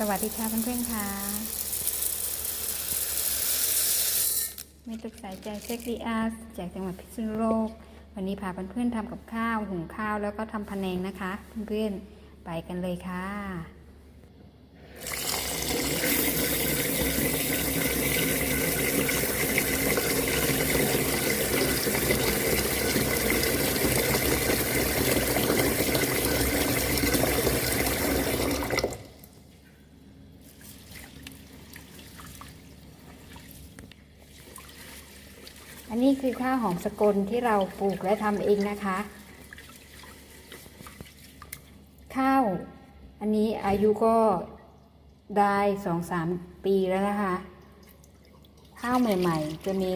สวัสดีค่ะเพื่อนๆค่ะเมตลูกสายใจเซ็กดีอาร์จากจังหวัดพิษณุโลก วันนี้พาเพื่อนๆทำกับข้าว หุงข้าวแล้วก็ทำพะแนงนะคะ เพื่อนๆ ไปกันเลยค่ะ อันนี้คือข้าวหอมสกลที่เราปลูกและทำเองนะคะ ข้าว อันนี้อายุก็ได้สองสามปีแล้วนะคะ ข้าวใหม่ๆ จะมี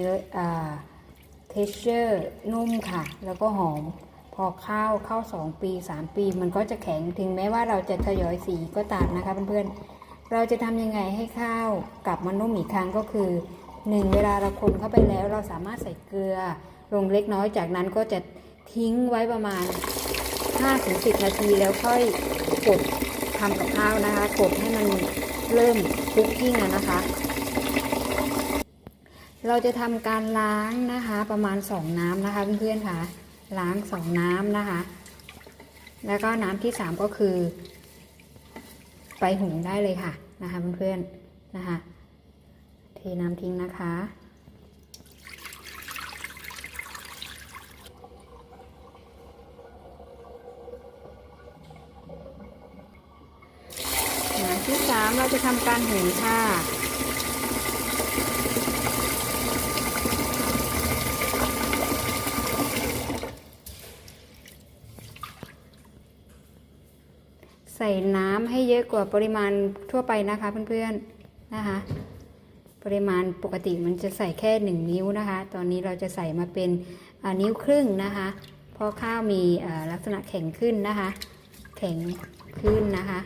เทสเจอร์นุ่มค่ะ แล้วก็หอม พอข้าวเข้าสองปีสามปี มันก็จะแข็งถึงแม้ว่าเราจะทยอยสีก็ตามนะคะเพื่อนๆเราจะทำยังไงให้ข้าวกลับมานุ่มอีกครั้งก็คือ หนึ่งเวลาเราคนเข้าไปแล้วเราสามารถใส่เกลือลงเล็กน้อยจากนั้นก็จะทิ้งไว้ประมาณ 5-10 นาทีแล้วค่อยกดทำกับข้าวนะคะกดให้มันเริ่มคุกกิ้งนะคะ เราจะทำการล้างนะคะประมาณ 2 น้ำนะคะเพื่อนๆค่ะล้าง 2 น้ำนะคะ แล้วก็น้ำที่ 3 ก็คือ ไปหุงได้เลยค่ะนะคะเพื่อนๆนะคะ เทน้ำทิ้งนะคะน้ำที่สามเราจะทำการหุงค่ะใส่น้ำให้เยอะกว่าปริมาณทั่วไปนะคะเพื่อนๆนะคะ ริมาณปกติมันจะใส่แค่ 1 นิ้วนะคะ ตอนนี้เราจะใส่มาเป็นนิ้วครึ่งนะคะ เพราะข้าวมีลักษณะแข็งขึ้นนะคะ แข็งขึ้นนะคะ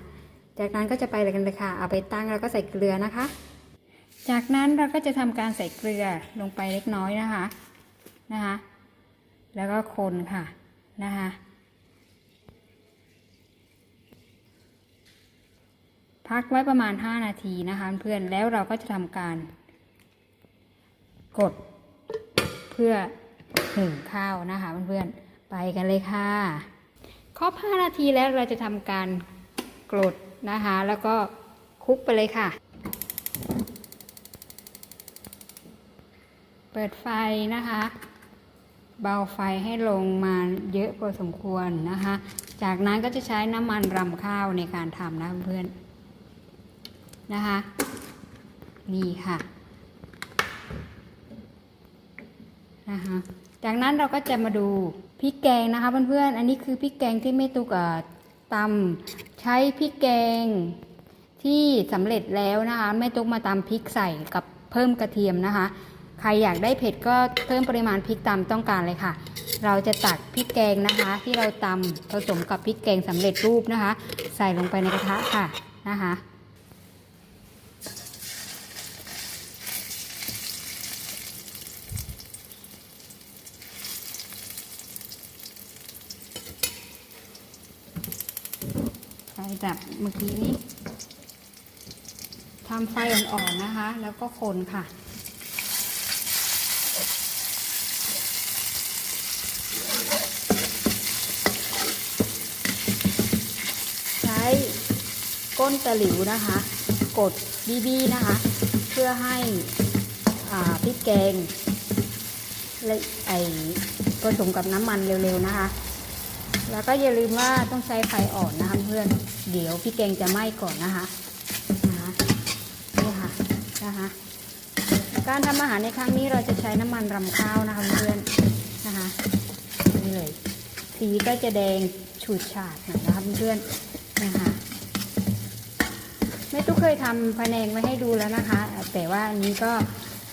จากนั้นก็จะไปเลยกันเลยค่ะ เอาไปตั้งแล้วก็ใส่เกลือนะคะ จากนั้นเราก็จะทำการใส่เกลือลงไปเล็กน้อยนะคะ นะคะ แล้วก็คนค่ะนะคะ พักไว้ประมาณ 5 นาทีนะคะเพื่อนแล้วเราก็จะทำการกดเพื่อหุงข้าวนะคะเพื่อนๆไปกันเลยค่ะ ครบ 5 นาทีแล้วเราจะทำการกดนะคะ แล้วก็คลุกไปเลยค่ะ เปิดไฟนะคะ เบาไฟให้ลงมาเยอะพอสมควรนะคะ จากนั้นก็จะใช้น้ำมันรำข้าวในการทำนะเพื่อนๆ นะคะ นี่ค่ะนะคะจากนั้นเราก็จะมาดูพริกแกงนะคะเพื่อนๆ อันนี้คือพริกแกงที่แม่ตุกตำใช้พริกแกงที่สำเร็จแล้วนะคะแม่ตุ๊กมาตำพริกใส่กับเพิ่มกระเทียมนะคะ ใครอยากได้เผ็ดก็เพิ่มปริมาณพริกตามต้องการเลยค่ะ เราจะตักพริกแกงนะคะ ที่เราตำผสมกับพริกแกงสำเร็จรูปนะคะ ใส่ลงไปในกระทะค่ะนะคะ ฟดับเมื่อกี้นี้ทำไฟอ่อนๆนะคะ แล้วก็คนค่ะใช้ก้นตะหลิวนะคะ กดบีๆนะคะ เพื่อให้พริกแกงและไอผสมกับน้ำมันเร็วๆนะคะ แล้วก็อย่าลืมว่าต้องใช้ไฟอ่อนนะคะเพื่อน เดี๋ยวพี่แกงจะไหม้ก่อนนะคะนะคะนี่ค่ะนะคะการทำอาหารในครั้งนี้เราจะใช้น้ำมันรำข้าวนะคะเพื่อนนะคะนี่เลยสีก็จะแดงฉูดฉาดหน่อยนะคะเพื่อนนะคะแม่ตุ๊กเคยทำพะแนงไว้ให้ดูแล้วนะคะ แต่ว่าอันนี้ก็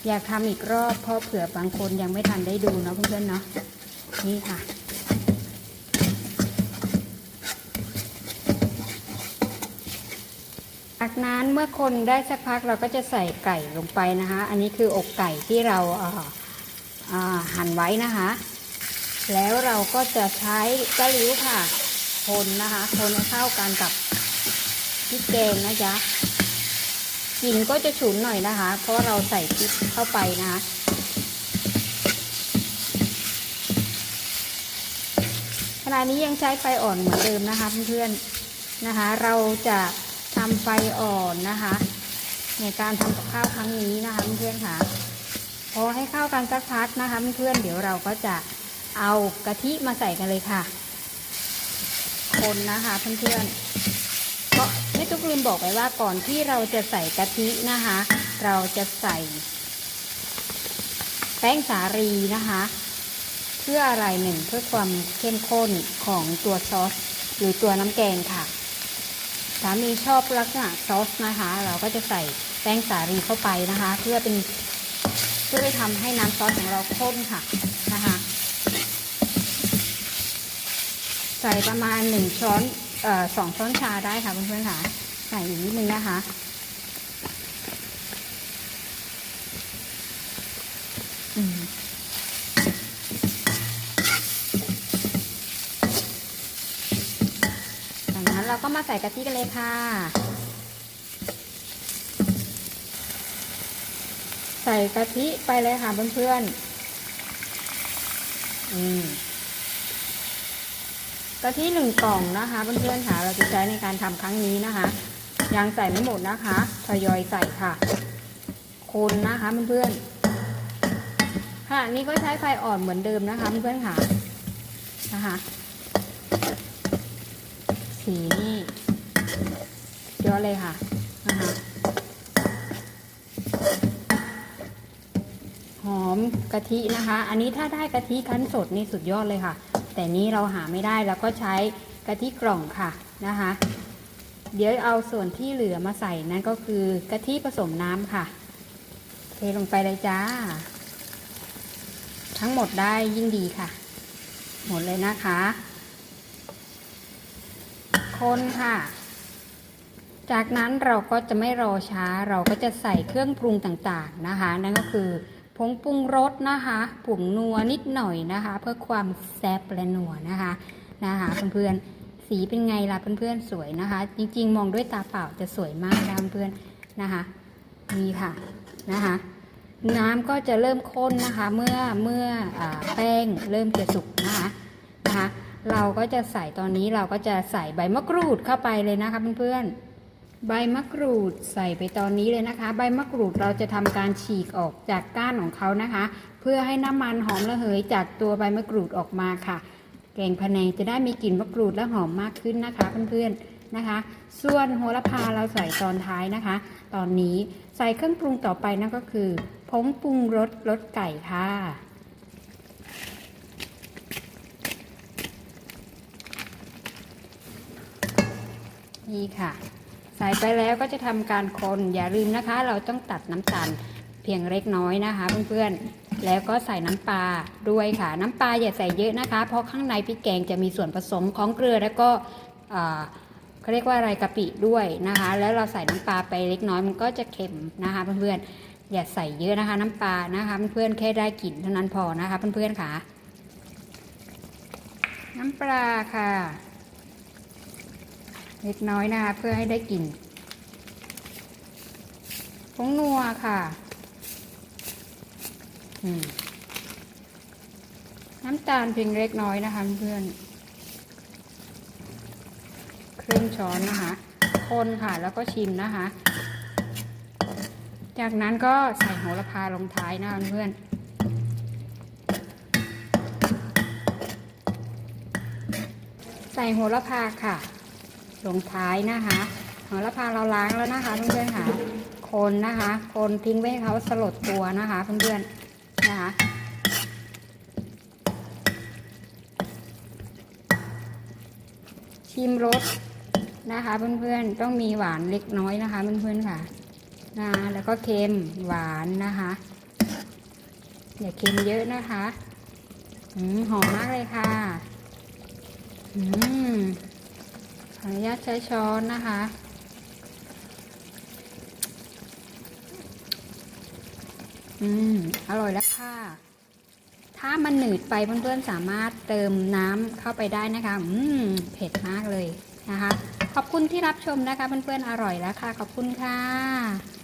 อยากทำอีกรอบเพราะเผื่อบางคนยังไม่ทันได้ดูเนาะเพื่อนๆเนาะนี่ค่ะ จากนั้นเมื่อคนได้สักพักเราก็จะใส่ไก่ลงไปนะคะ อันนี้คืออกไก่ที่เราเหั่นไว้นะคะ แล้วเราก็จะใช้กะหริ้วค่ะ คนนะคะ คนให้เข้ากันกับพริกแกงนะจ๊ะกลิ่นก็จะฉุนหน่อยนะคะ เพราะเราใส่พริกเข้าไปนะคะขณะนี้ยังใช้ไฟอ่อนเหมือนเดิมนะคะเพื่อนๆนะคะ เราจะ ทำไฟอ่อนนะคะ ในการทำกับข้าวครั้งนี้นะคะเพื่อนๆค่ะ พอให้เข้ากันสักพักนะคะเพื่อนๆเดี๋ยวเราก็จะเอากะทิมาใส่กันเลยค่ะ คนนะคะเพื่อนๆก็ไม่ต้องลืมบอกไปว่าก่อนที่เราจะใส่กะทินะคะ เราจะใส่ แป้งสาลีนะคะ เพื่ออะไรหนึ่งเพื่อความเข้มข้นของตัวซอสหรือตัวน้ำแกงค่ะ สามีชอบลักษณะซอสนะคะ เราก็จะใส่แป้งสาลีเข้าไปนะคะ เพื่อเป็นเพื่อไปทำให้น้ำซอสของเราข้นค่ะนะคะ ใส่ประมาณหนึ่งช้อนเอ่อสองช้อนชาได้ค่ะเพื่อนๆค่ะใส่อีกนิดนึงนะคะ อืม จา ราก็มาใส่กะทิกันเลยค่ะ ใส่กะทิไปเลยค่ะเพื่อนๆอืมกะทิหนึ่งกล่องนะคะเพื่อนๆค่ะ เราจะใช้ในการทำครั้งนี้นะคะ ยังใส่ไม่หมดนะคะทยอยใส่ค่ะ คนนะคะเพื่อนๆค่ะ นี่ก็ใช้ไฟอ่อนเหมือนเดิมนะคะเพื่อนๆค่ะนะคะ สีนี่เยอะเลยค่ะนะคะหอมกะทินะคะ อันนี้ถ้าได้กะทิคั้นสดนี่สุดยอดเลยค่ะ แต่นี้เราหาไม่ได้แล้วก็ใช้กะทิกล่องค่ะนะคะ เดี๋ยวเอาส่วนที่เหลือมาใส่นั่นก็คือกะทิผสมน้ำค่ะ เทลงไปเลยจ้า ทั้งหมดได้ยิ่งดีค่ะ หมดเลยนะคะ คนค่ะ จากนั้นเราก็จะไม่รอช้าเราก็จะใส่เครื่องปรุงต่างๆนะคะ นั่นก็คือผงปรุงรสนะคะผงนัวนิดหน่อยนะคะ เพื่อความแซ่บและนัวนะคะนะคะเพื่อนๆสีเป็นไงล่ะเพื่อนๆสวยนะคะ จริงๆ มองด้วยตาเปล่าจะสวยมากนะเพื่อนๆนะคะนี่ค่ะนะคะน้ำก็จะเริ่มข้นนะคะ เมื่อเมื่ออแป้งเริ่มจะสุกนะคะ เราก็จะใส่ตอนนี้เราก็จะใส่ใบมะกรูดเข้าไปเลยนะคะเพื่อนๆใบมะกรูดใส่ไปตอนนี้เลยนะคะ ใบมะกรูดเราจะทำการฉีกออกจากก้านของเขานะคะ เพื่อให้น้ำมันหอมระเหยจากตัวใบมะกรูดออกมาค่ะ แกงพะแนงจะได้มีกลิ่นมะกรูดและหอมมากขึ้นนะคะเพื่อนๆนะคะ ส่วนโหระพาเราใส่ตอนท้ายนะคะ ตอนนี้ใส่เครื่องปรุงต่อไปนั่นก็คือผงปรุงรสรสไก่ค่ะ นี่ค่ะ ใส่ไปแล้วก็จะทำการคนอย่าลืมนะคะ เราต้องตัดน้ำตาลเพียงเล็กน้อยนะคะ เพื่อนๆ แล้วก็ใส่น้ำปลาด้วยค่ะ น้ำปลาอย่าใส่เยอะนะคะ เพราะข้างในพริกแกงจะมีส่วนผสมของเกลือแล้วก็เขาเรียกว่าอะไรกะปิด้วยนะคะ แล้วเราใส่น้ำปลาไปเล็กน้อยมันก็จะเค็มนะคะเพื่อนๆอย่าใส่เยอะนะคะ น้ำปลานะคะเพื่อนๆแค่ได้กลิ่นเท่านั้นพอนะคะเพื่อนๆค่ะ น้ำปลาค่ะ เล็กน้อยนะคะเพื่อให้ได้กลิ่นผงนัวค่ะน้ำตาลเพียงเล็กน้อยนะคะเพื่อนครึ่งช้อนนะคะ คนค่ะแล้วก็ชิมนะคะ จากนั้นก็ใส่โหระพาลงท้ายนะคะเพื่อนใส่โหระพาค่ะ ลงท้ายนะคะโหระพาเราล้างแล้วนะคะเพื่อนๆค่ะ คนนะคะ คนทิ้งไว้ให้เขาสลดตัวนะคะเพื่อนๆนะคะชิมรสนะคะเพื่อนๆต้องมีหวานเล็กน้อยนะคะเพื่อนๆค่ะนะแล้วก็เค็มหวานนะคะอย่าเค็มเยอะนะคะหอมมากเลยค่ะ อืม ขออนุญาตใช้ช้อนนะคะ อืม อร่อยแล้วค่ะ ถ้ามันหนืดไปเพื่อนๆสามารถเติมน้ำเข้าไปได้นะคะ อืม เผ็ดมากเลยนะคะ ขอบคุณที่รับชมนะคะเพื่อนๆอร่อยแล้วค่ะ ขอบคุณค่ะ